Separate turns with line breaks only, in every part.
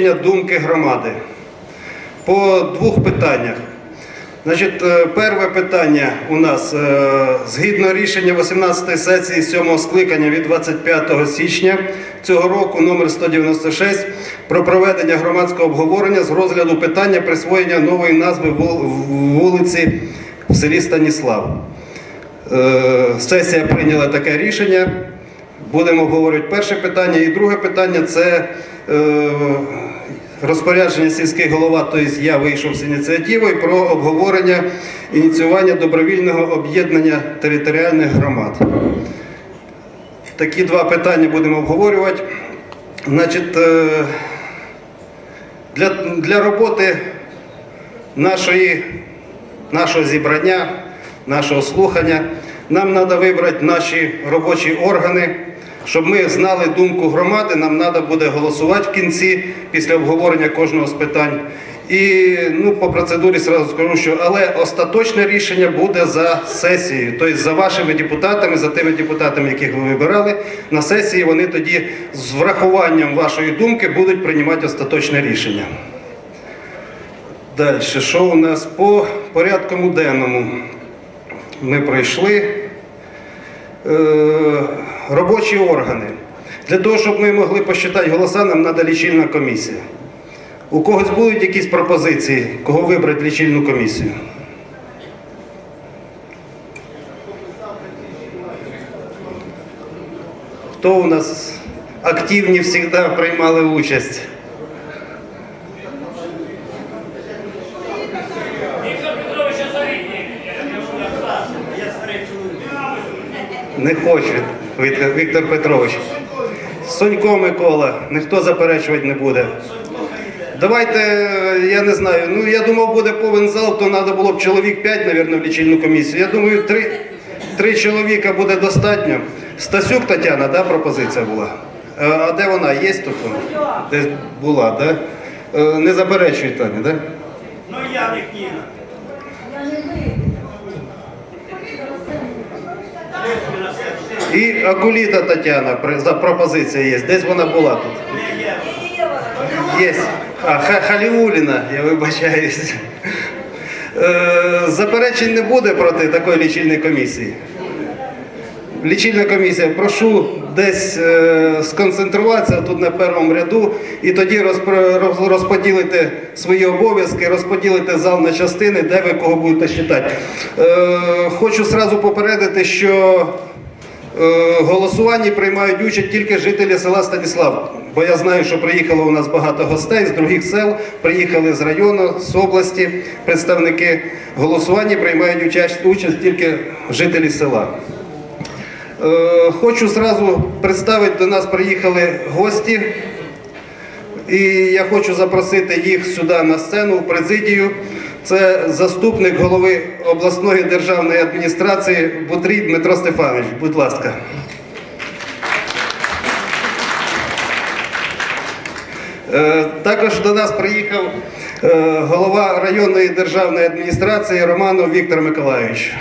Думки громади по двох питаннях. Значить, е, перше питання у нас е, згідно рішення 18-ї сесії 7 скликання від 25 січня цього року номер 196 про проведення громадського обговорення з розгляду питання присвоєння нової назви вулиці в селі Станіслав. Е, Сесія прийняла таке рішення. Будемо обговорювати перше питання. І друге питання це е, розпорядження сільський голова, тобто я вийшов з ініціативою про обговорення ініціювання добровільного об'єднання територіальних громад. Такі два питання будемо обговорювати. Значить, е, для, для роботи нашої, нашого зібрання, нашого слухання, нам треба вибрати наші робочі органи. Щоб ми знали думку громади, нам треба буде голосувати в кінці після обговорення кожного з питань. І ну, по процедурі сразу скажу, що але остаточне рішення буде за сесією, тобто за вашими депутатами, за тими депутатами, яких ви вибирали. На сесії вони тоді з врахуванням вашої думки будуть приймати остаточне рішення. Далі, що у нас по порядку денному? Ми пройшли е, робочі органи. Для того, щоб ми могли посчитати голоса, нам треба лічильна комісія. У когось будуть якісь пропозиції, кого вибрати лічильну комісію? Хто у нас активні завжди приймали участь? Не хоче Віктор, Петрович. Сонько Микола, ніхто заперечувати не буде. Давайте, е, я не знаю, ну я думав, буде повен зал, то треба було б чоловік 5, мабуть, в лічильну комісію. Я думаю, три, три чоловіка буде достатньо. Стасюк Тетяна, да, пропозиція була? Е, А де вона? Є тут? Десь була, да? Е, Не заперечує Таня, да?
Ну я не Ніна.
І Акуліта Тетяна, пропозиція є. Десь вона була тут. Є. А, Ха- Халіуліна, я вибачаюсь. Е, Заперечень не буде проти такої лічильної комісії. Лічильна комісія, прошу десь е, сконцентруватися тут на першому ряду і тоді розподілити свої обов'язки, розподілити зал на частини, де ви кого будете читати. Е, хочу сразу попередити, що голосуванні приймають участь тільки жителі села Станіслав. Бо я знаю, що приїхало у нас багато гостей з других сел, приїхали з району, з області представники. Голосуванні приймають участь, участь тільки жителі села. Е, Хочу зразу представити, до нас приїхали гості. І я хочу запросити їх сюди на сцену в президію. Це заступник голови обласної державної адміністрації Бутрій Дмитро Стефанович. Будь ласка. Е, Також до нас приїхав е, голова районної державної адміністрації Романов Віктор Миколайович.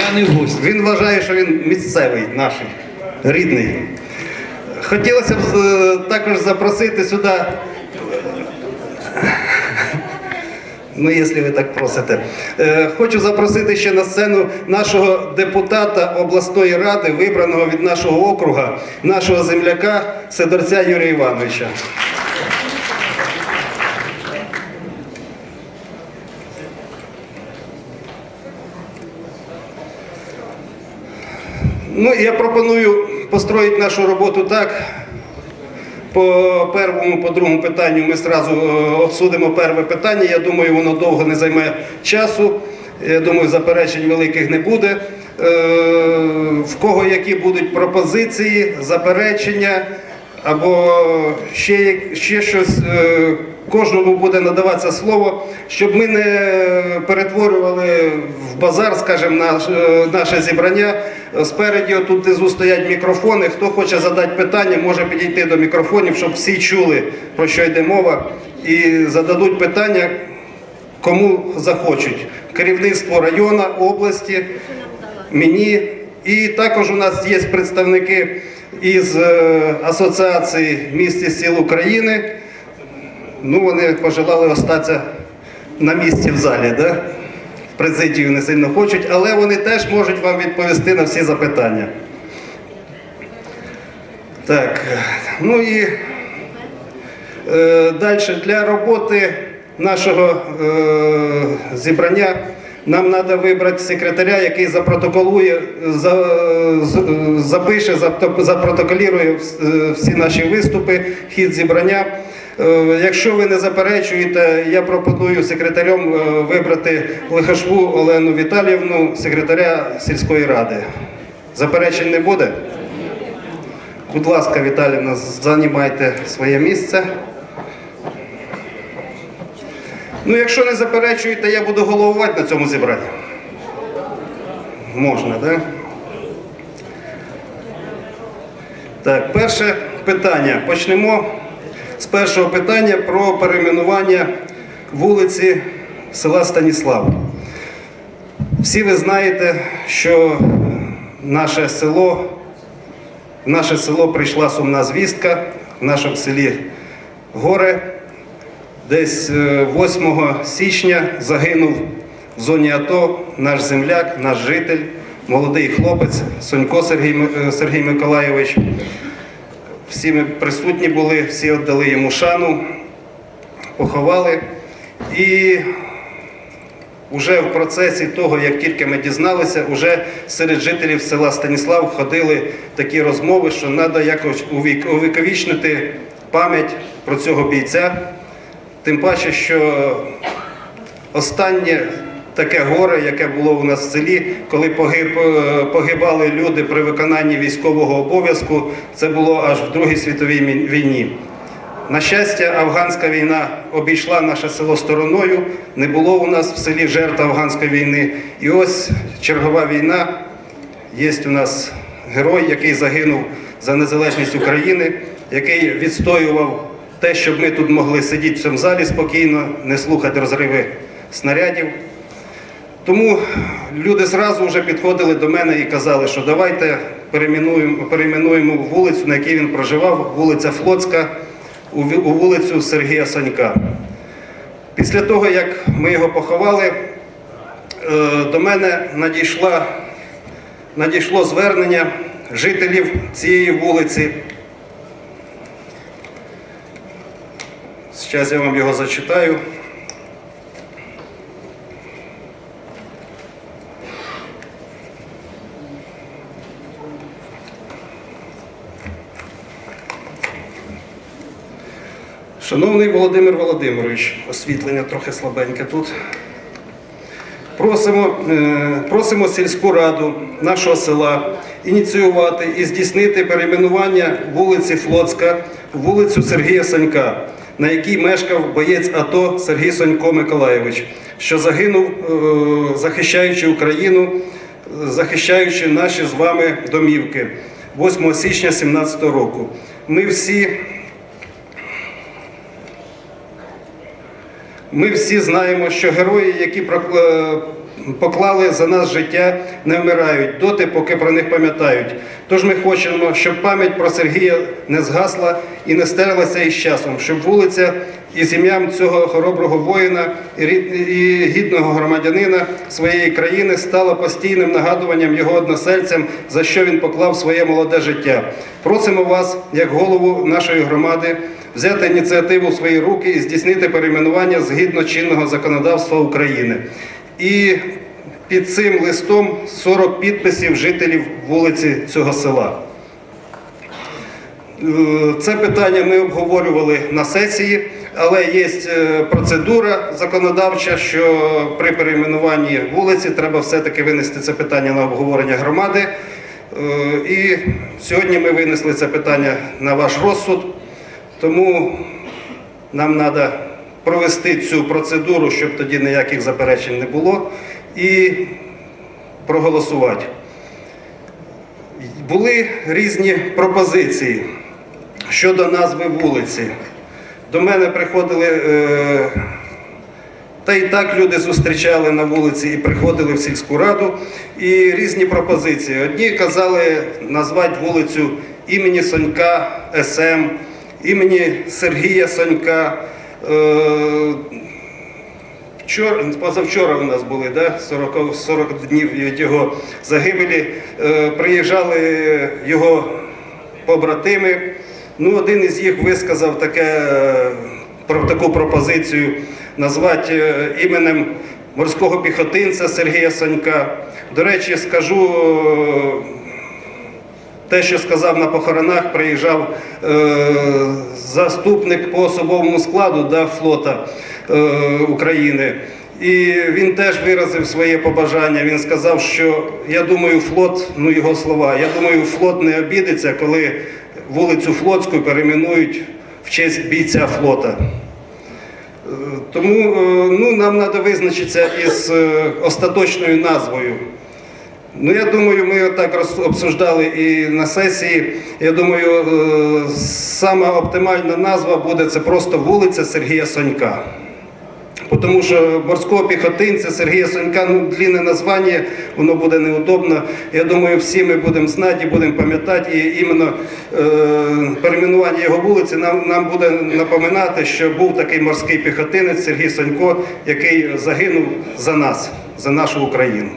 Я не в гості.
Він вважає, що він місцевий, наш, рідний. Хотілося б е, також запросити сюди. Ну, якщо ви так просите. Е, Хочу запросити ще на сцену нашого депутата обласної ради, вибраного від нашого округа, нашого земляка Сидорця Юрія Івановича. Ну, я пропоную построїти нашу роботу так. По першому, по другому питанню ми одразу обсудимо перше питання. Я думаю, воно довго не займе часу. Я думаю, заперечень великих не буде. Е, В кого які будуть пропозиції, заперечення або ще, ще щось, е, кожному буде надаватися слово, щоб ми не перетворювали в базар, скажімо, наш, е, наше зібрання. Спереді тут внизу стоять мікрофони. Хто хоче задати питання, може підійти до мікрофонів, щоб всі чули, про що йде мова, і зададуть питання, кому захочуть. Керівництво району, області, мені І також у нас є представники із е, Асоціації міст і сіл України. Ну, вони пожелали остатися на місці в залі, да? в президію не сильно хочуть, але вони теж можуть вам відповісти на всі запитання. Так, ну і е, далі для роботи нашого е, зібрання нам треба вибрати секретаря, який запротоколує, за, запише, запротоколірує е, всі наші виступи, хід зібрання. Е, Якщо ви не заперечуєте, я пропоную секретарем е, вибрати Лихашву Олену Віталіївну, секретаря сільської ради. Заперечень не буде? Будь ласка, Віталіївна, займайте своє місце. Ну, якщо не заперечуєте, я буду головувати на цьому зібранні. Можна, так? Да? Так, перше питання. Почнемо з першого питання про перейменування вулиці села Станіслав. Всі ви знаєте, що наше село, в наше село прийшла сумна звістка, в нашому селі горе. Десь е, 8 січня загинув в зоні АТО наш земляк, наш житель, молодий хлопець Сонько Сергій, е, Сергій Миколайович. Всі ми присутні були, всі віддали йому шану, поховали. І вже в процесі того, як тільки ми дізналися, вже серед жителів села Станіслав ходили такі розмови, що треба якось увік- увіковічнити пам'ять про цього бійця. Тим паче, що останнє таке горе, яке було у нас в селі, коли погиб, е, погибали люди при виконанні військового обов'язку, це було аж в Другій світовій війні. На щастя, афганська війна обійшла наше село стороною, не було у нас в селі жертв афганської війни. І ось чергова війна. Є у нас герой, який загинув за незалежність України, який відстоював те, щоб ми тут могли сидіти в цьому залі спокійно, не слухати розриви снарядів. Тому люди зразу вже підходили до мене і казали, що давайте перейменуємо, перейменуємо вулицю, на якій він проживав, вулиця Флотська, у вулицю Сергія Санька. Після того, як ми його поховали, е, до мене надійшла, надійшло звернення жителів цієї вулиці. Зараз я вам його зачитаю. Шановний Володимир Володимирович, освітлення трохи слабеньке тут. Просимо, е, просимо сільську раду нашого села ініціювати і здійснити перейменування вулиці Флотська в вулицю Сергія Санька, на якій мешкав боєць АТО Сергій Сонько Миколайович, що загинув, е, захищаючи Україну, захищаючи наші з вами домівки 8 січня 2017 року. Ми всі Ми всі знаємо, що герої, які поклали за нас життя, не вмирають доти, поки про них пам'ятають. Тож ми хочемо, щоб пам'ять про Сергія не згасла і не стерлася із часом, щоб вулиця із ім'ям цього хороброго воїна і і гідного громадянина своєї країни стала постійним нагадуванням його односельцям, за що він поклав своє молоде життя. Просимо вас, як голову нашої громади, взяти ініціативу в свої руки і здійснити перейменування згідно чинного законодавства України. І під цим листом 40 підписів жителів вулиці цього села. Е, Це питання ми обговорювали на сесії, але є е, процедура законодавча, що при перейменуванні вулиці треба все-таки винести це питання на обговорення громади. Е, І сьогодні ми винесли це питання на ваш розсуд, тому нам треба провести цю процедуру, щоб тоді ніяких заперечень не було, і проголосувати. Були різні пропозиції щодо назви вулиці. До мене приходили е, Та і так люди зустрічали на вулиці і приходили в сільську раду. І різні пропозиції. Одні казали назвати вулицю імені Сонька СМ, імені Сергія Сонька. Е, Вчора, позавчора у нас були да, 40, 40 днів від його загибелі. Е, приїжджали його побратими. Ну, один із їх висказав таке, е, про таку пропозицію назвати е, іменем морського піхотинця Сергія Санька. До речі, скажу. Те, що сказав на похоронах, приїжджав е, заступник по особовому складу да, флота е, України. І він теж виразив своє побажання. Він сказав, що я думаю, флот, ну його слова, я думаю, флот не обідеться, коли вулицю Флотську перейменують в честь бійця флота. Е, Тому е, ну, нам треба визначитися із е, остаточною назвою. Ну, я думаю, ми так роз- обсуждали і на сесії. Я думаю, е, сама оптимальна назва буде це просто вулиця Сергія Сонька. Тому що морського піхотинця Сергія Сонька, ну, длинне названня, воно буде неудобно. Я думаю, всі ми будемо знати будемо пам'ятати. І іменно е, перейменування його вулиці нам, нам буде напоминати, що був такий морський піхотинець Сергій Сонько, який загинув за нас, за нашу Україну.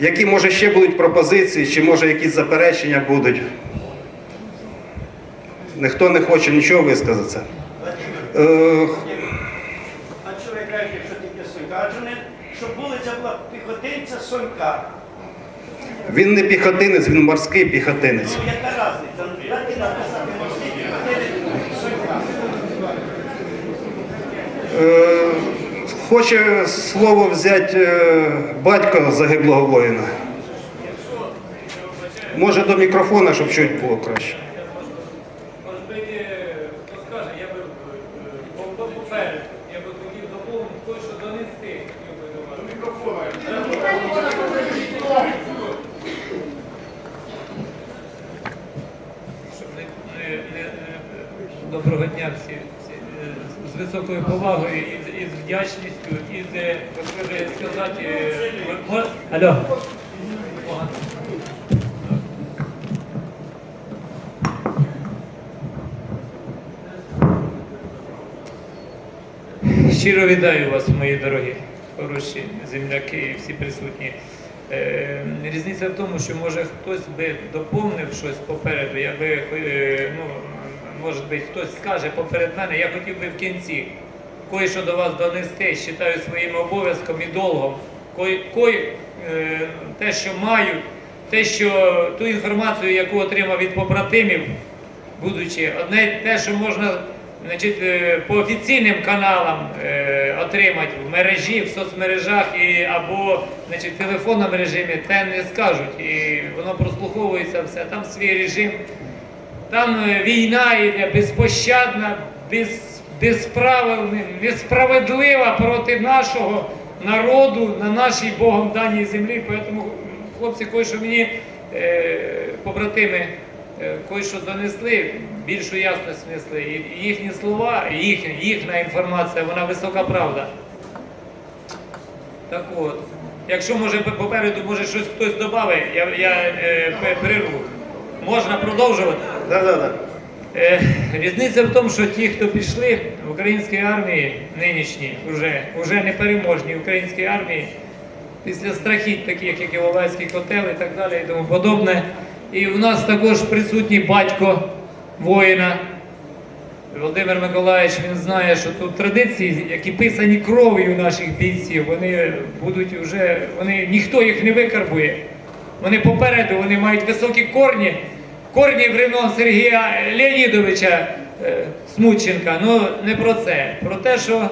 Які, може, ще будуть пропозиції, чи може якісь заперечення будуть? Ніхто не хоче нічого висказатися. Е,
А що ви кажете, що таке Сонька? Адже не, щоб вулиця була піхотинця Сонька.
він не піхотинець, він морський піхотинець.
Ну яка різниця? Ну, написати морський піхотинець Сонька.
Хоче слово взяти е, батько загиблого воїна. Може до мікрофона, щоб чуть було краще.
Може бути, хто скаже, я би е, по- по- попереду, я би хотів доповнити той, що донести. хотів би до вас. Щоб не- не- не- не- Доброго дня всі, всі, е, з високою повагою і, з- вдячністю, і з, е, би сказати, е, алло. Щиро вітаю вас, мої дорогі, хороші земляки і всі присутні. Е, різниця в тому, що може хтось би доповнив щось попереду, я би, е, ну, може би хтось скаже поперед мене, я хотів би в кінці кое-що до вас донести, вважаю своїм обов'язком і долгом. Кой, е, те, що маю, те, що ту інформацію, яку отримав від побратимів, будучи одне те, що можна значить, е, по офіційним каналам е, отримати в мережі, в соцмережах і, або значить, в телефонному режимі, те не скажуть. І воно прослуховується все. Там свій режим. Там е, війна йде безпощадна, без, несправедлива проти нашого народу на нашій Богом даній землі. Тому, хлопці, кое-що мені е, побратими е, кое-що донесли, більшу ясність внесли. Їхні слова, їхня, їхня інформація, вона висока правда. Так от, якщо може попереду може щось хтось додавить, я, я е, перерву. Можна продовжувати?
Да, да, да.
Е, різниця в тому, що ті, хто пішли в українській армії, нинішні, вже, вже непереможні українській армії, після страхіть, таких як Іловайський котел і так далі і тому подобне. І у нас також присутній батько воїна. Володимир Миколаївич, він знає, що тут традиції, які писані кров'ю наших бійців, вони будуть вже, вони, ніхто їх не викарбує. Вони попереду, вони мають високі корні, корні времен Сергія Леонідовича е, Смученка. Ну не про це. Про те, що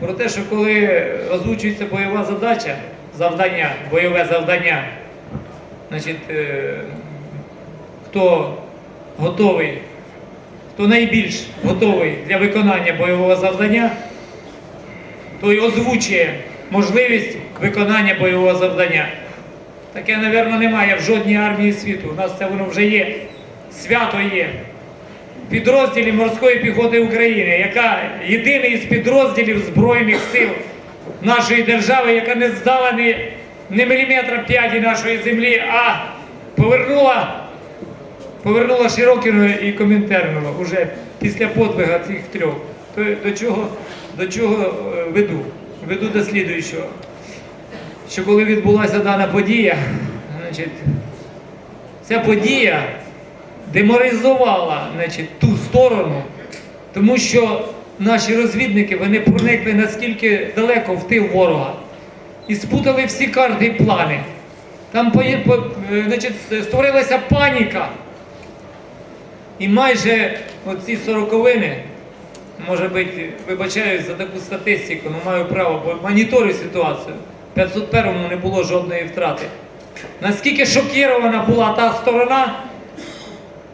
про те, що коли озвучується бойова задача, завдання, бойове завдання, значить, е, хто готовий, хто найбільш готовий для виконання бойового завдання, той озвучує можливість виконання бойового завдання. Таке, мабуть, немає в жодній армії світу. У нас це воно вже є. Свято є. підрозділі морської піхоти України, яка єдиний із підрозділів Збройних сил нашої держави, яка не здала ні, ні міліметра п'яті нашої землі, а повернула, повернула Широкіну і Комінтернову уже після подвига цих трьох. То до чого, до чого е, веду? Веду до слідуючого. Що коли відбулася дана подія, значить, ця подія деморалізувала значить, ту сторону, тому що наші розвідники вони проникли наскільки далеко в тил ворога і спутали всі карти і плани. Там е, значить, створилася паніка. І майже оці сороковини, може бути, вибачаюсь за таку статистику, але маю право, бо моніторю ситуацію. В 501-му не було жодної втрати. Наскільки шокірована була та сторона,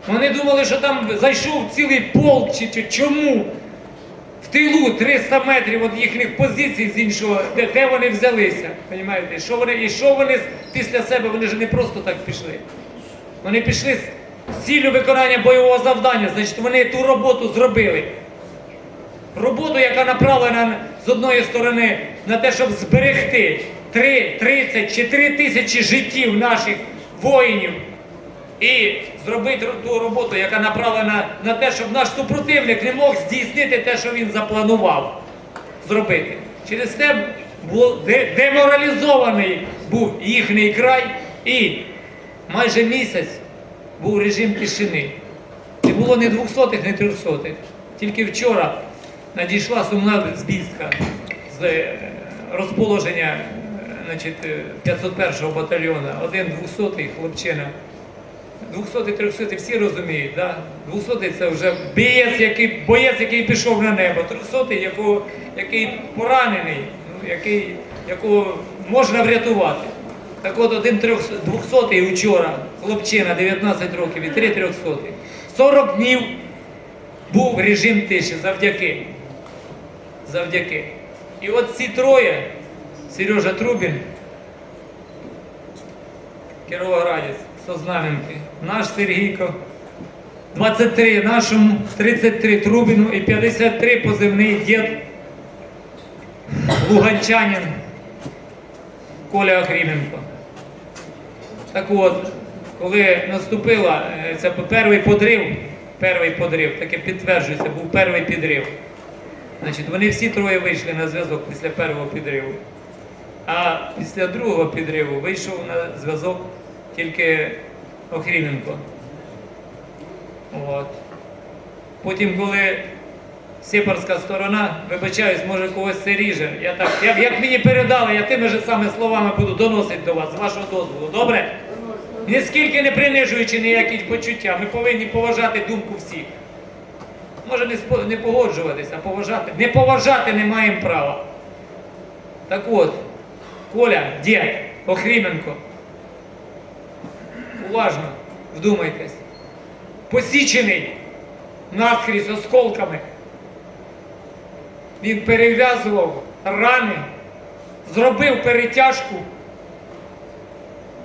вони думали, що там зайшов цілий полк чи, чи чому. В тилу 300 метрів від їхніх позицій з іншого, де, де вони взялися. Понімаєте? Що вони, і що вони після себе, вони ж не просто так пішли. Вони пішли з ціллю виконання бойового завдання, значить вони ту роботу зробили. Роботу, яка направлена з одної сторони на те, щоб зберегти 3, 30 чи 3 тисячі життів наших воїнів і зробити ту роботу, яка направлена на те, щоб наш супротивник не мог здійснити те, що він запланував зробити. Через це деморалізований був їхній край і майже місяць був режим тишини. Не було ні двохсотих, ні трьохсотих. Тільки вчора надійшла сумна звістка з е, розположення е, значить, е, 501-го батальйону. Один 200-й хлопчина. 200 300 всі розуміють, да? 200 це вже боєць, який, боєць, який пішов на небо, 300 якого, який поранений, ну, який, якого можна врятувати. Так от один 200 вчора, хлопчина, 19 років і 3 300 40 днів був режим тиші завдяки. Завдяки. І от ці троє, Сережа Трубін, Кіровоградець, Сознам'янки, наш Сергійко, 23 нашому, 33 Трубіну і 53 позивний дід Луганчанин Коля Охріменко. Так от, коли наступила це перший подрив, перший подрив, таке підтверджується, був перший підрив. Значить, вони всі троє вийшли на зв'язок після першого підриву. А після другого підриву вийшов на зв'язок тільки Охріменко. От. Потім, коли сепарська сторона, вибачаюсь, може когось це ріже. Я так, як, як мені передали, я тими же саме словами буду доносити до вас, з вашого дозволу. Добре? Ніскільки не принижуючи ніякі почуття, ми повинні поважати думку всіх. Може не, погоджуватися, а поважати. Не поважати не маємо права. Так от, Коля, дід, Охріменко, уважно вдумайтесь. Посічений наскрізь осколками. Він перев'язував рани, зробив перетяжку,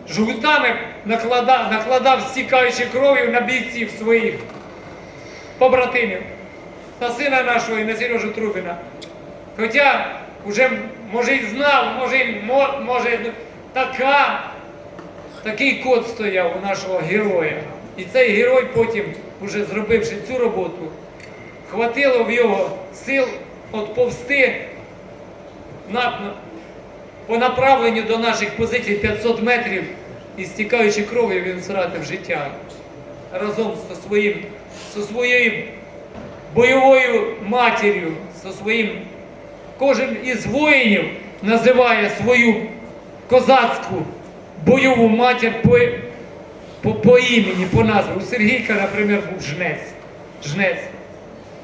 жгутами накладав, накладав стікаючи кров'ю на бійців своїх побратимів та сина нашого і на Сережу Трубіна. Хоча вже, може, і знав, може, може, така, такий код стояв у нашого героя. І цей герой потім, уже зробивши цю роботу, хватило в його сил от повсти на, по направленню до наших позицій 500 метрів і стікаючи кров'ю, він втратив життя разом зі своїм, зі своєю бойовою матір'ю, зі своїм. Кожен із воїнів називає свою козацьку бойову матір по, по, по імені, по назві. У Сергійка, наприклад, був жнець. Жнець.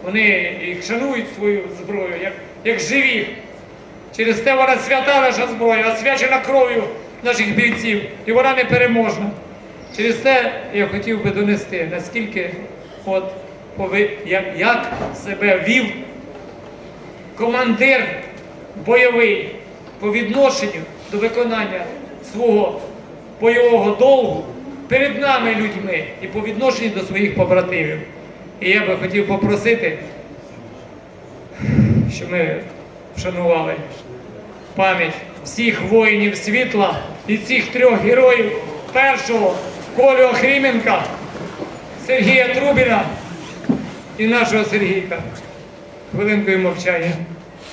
Вони їх шанують свою зброю, як, як живі. Через те вона свята наша зброя, освячена кров'ю наших бійців, і вона непереможна. Через це я хотів би донести, наскільки як, як себе вів командир бойовий по відношенню до виконання свого бойового долгу перед нами людьми і по відношенню до своїх побратимів. І я би хотів попросити, щоб ми вшанували пам'ять всіх воїнів світла і цих трьох героїв. Першого Колю Охріменка, Сергія Трубіна і нашого Сергійка. Хвилинкою мовчання.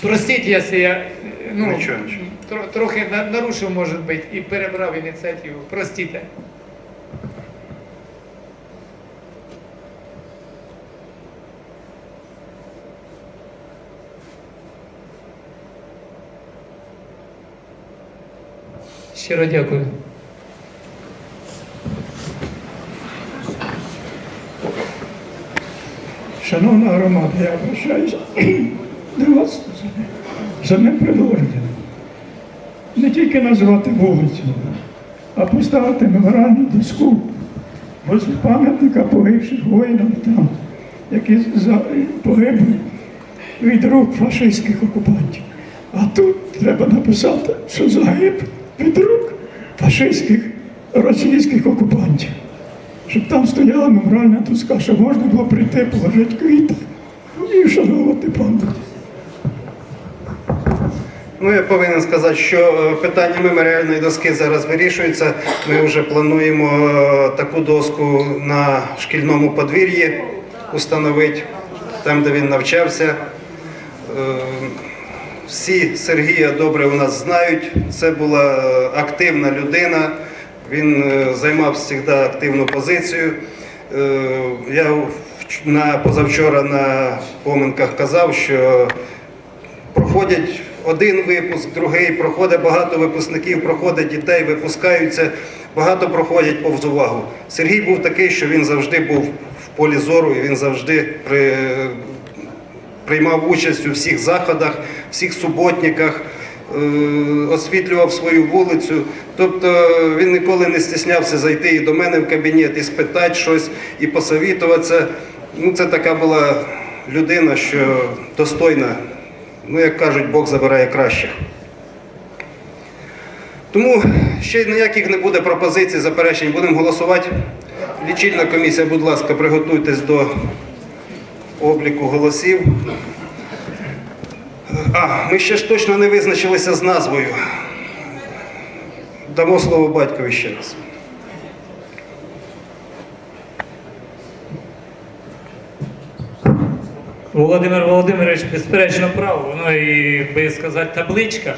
Простіть, якщо я ну,
Нічого, нічого.
тро- трохи на- нарушив, може бути, і перебрав ініціативу. Простіте. Щиро дякую.
Шановна громада, я обращаюся до вас за одним предложенням. Не тільки назвати вулицю, а поставити меморіальну доску возле пам'ятника погибших воїнам там, які погибли від рук фашистських окупантів. А тут треба написати, що загиб від рук фашистських російських окупантів щоб там стояла меморіальна доска, щоб можна було прийти, положити квіти і вшанувати пам'ять.
Ну, я повинен сказати, що е, питання меморіальної доски зараз вирішується. Ми вже плануємо е, таку доску на шкільному подвір'ї установити, там, де він навчався. Е, Всі Сергія добре у нас знають. Це була активна людина. Він е, займав завжди активну позицію. Е, Я на позавчора на поминках казав, що проходять один випуск, другий, проходить багато випускників, проходить дітей, випускаються, багато проходять повз увагу. Сергій був такий, що він завжди був в полі зору і він завжди при, приймав участь у всіх заходах, всіх суботниках, освітлював свою вулицю. Тобто він ніколи не стіснявся зайти і до мене в кабінет, і спитати щось, і посовітуватися. Ну, це така була людина, що достойна, ну як кажуть, Бог забирає кращих. Тому ще ніяких не буде пропозицій, заперечень. Будемо голосувати. Лічильна комісія, будь ласка, приготуйтесь до обліку голосів. Ми ще ж точно не визначилися з назвою. Дамо слово батькові ще раз.
Володимир Володимирович, безперечно, прав. Воно і, би сказати, табличка.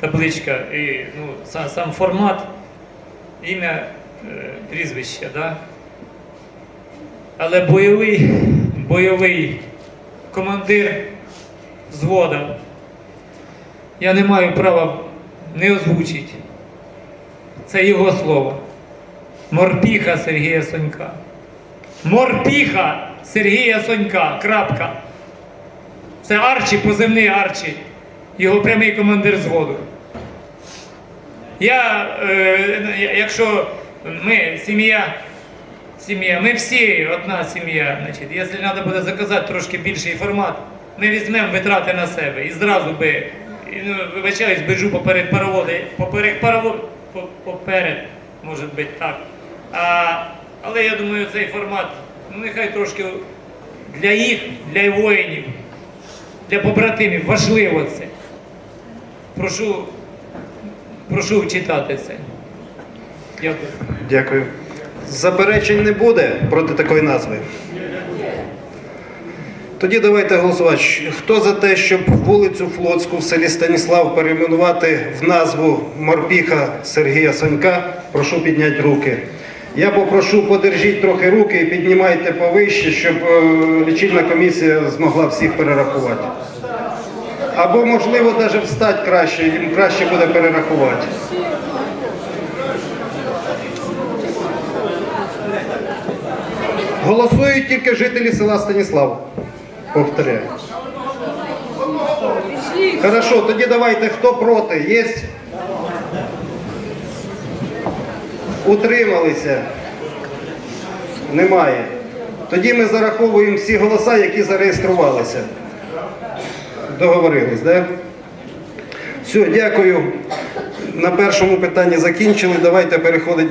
Табличка і ну, сам, сам формат, ім'я, е, прізвище, да? Але бойовий, бойовий командир взвода. Я не маю права не озвучити. Це його слово. Морпіха Сергія Сонька. Морпіха Сергія Сонька. Крапка. Це Арчі, позивний Арчі, його прямий командир зводу. Я, е, якщо ми сім'я, сім'я, ми всі одна сім'я, значить, якщо треба буде заказати трошки більший формат, ми візьмемо витрати на себе і зразу би, ну, вибачаюсь, біжу поперед пароводу, поперед пароводу, поперед, може бути так. А, але я думаю, цей формат, ну нехай трошки для їх, для воїнів, для побратимів важливо це. Прошу, прошу читати це. Дякую.
Дякую. Заперечень не буде проти такої назви. Тоді давайте голосувати. Хто за те, щоб вулицю Флотську в селі Станіслав перейменувати в назву Морпіха Сергія Сонька, прошу підняти руки. Я попрошу, подержіть трохи руки і піднімайте повище, щоб е, лічильна комісія змогла всіх перерахувати. Або, можливо, навіть встати краще, їм краще буде перерахувати. Голосують тільки жителі села Станіслав. Повторяю. Хорошо, тоді давайте, хто проти? Є? Утрималися? Немає. Тоді ми зараховуємо всі голоса, які зареєструвалися. Договорились, так? Все, дякую. На першому питанні закінчили. Давайте переходити.